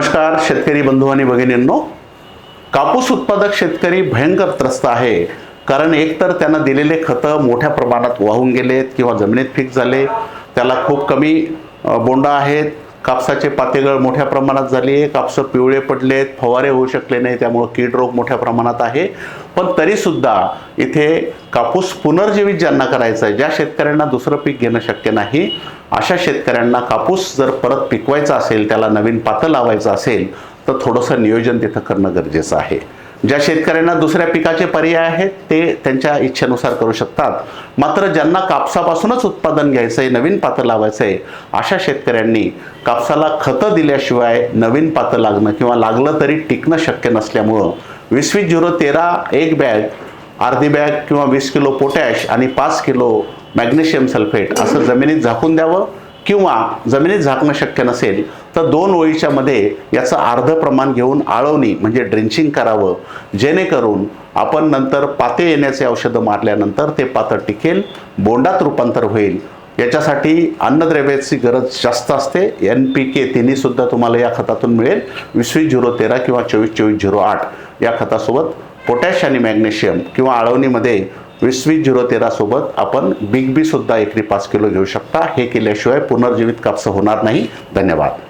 नमस्कार शेतकरी बंधू आणि भगिनींनो. कापूस उत्पादक शेतकरी भयंकर त्रस्त आहे. कारण एकतर त्यांना दिलेले खतं मोठ्या प्रमाणात वाहून गेलेत किंवा जमिनीत फिक्स झाले त्याला खूप कमी बोंडा आहेत. कापसाचे पातेगळ मोठ्या प्रमाणात झाली आहे कापसं पिवळे पडलेत फवारे होऊ शकले नाही त्यामुळं कीड रोग मोठ्या प्रमाणात आहे. पण तरीसुद्धा इथे कापूस पुनर्जीवित ज्यांना करायचं आहे ज्या शेतकऱ्यांना दुसरं पीक घेणं शक्य नाही अशा शेतकऱ्यांना कापूस जर परत पिकवायचा असेल त्याला नवीन पातं लावायचं असेल तर थोडंसं नियोजन तिथं करणं गरजेचं आहे. ज्या शेतकऱ्यांना दुसऱ्या पिकाचे पर्याय आहेत ते त्यांच्या इच्छेनुसार करू शकतात. मात्र ज्यांना कापसापासूनच उत्पादन घ्यायचं आहे नवीन पातं लावायचं आहे अशा शेतकऱ्यांनी कापसाला खतं दिल्याशिवाय नवीन पातं लागणं किंवा लागलं तरी टिकणं शक्य नसल्यामुळं वीस वीस झिरो तेरा एक बॅग अर्धी बॅग किंवा वीस किलो पोटॅश आणि पाच किलो मॅग्नेशियम सल्फेट असं जमिनीत झाकून द्यावं किंवा जमिनीत झाकणं शक्य नसेल तर दोन ओळीच्या मध्ये याचं अर्ध प्रमाण घेऊन आळवणी म्हणजे ड्रिंचिंग करावं. जेणेकरून आपण नंतर पाते येण्याचे औषधं मारल्यानंतर ते पातं टिकेल बोंडात रूपांतर होईल. याच्यासाठी अन्नद्रव्याची गरज जास्त असते. एन पी के तिन्हीसुद्धा तुम्हाला या खतातून मिळेल. वीसवीस झिरो तेरा किंवा चोवीस चोवीस झिरो आठ या खतासोबत पोटॅश आणि मॅग्नेशियम किंवा आळवणीमध्ये वीस झिरो तेरासोबत आपण बिग बी सुद्धा एकरी पाच किलो घेऊ शकता. हे केल्याशिवाय पुनर्जीवित कापसं होणार नाही. धन्यवाद.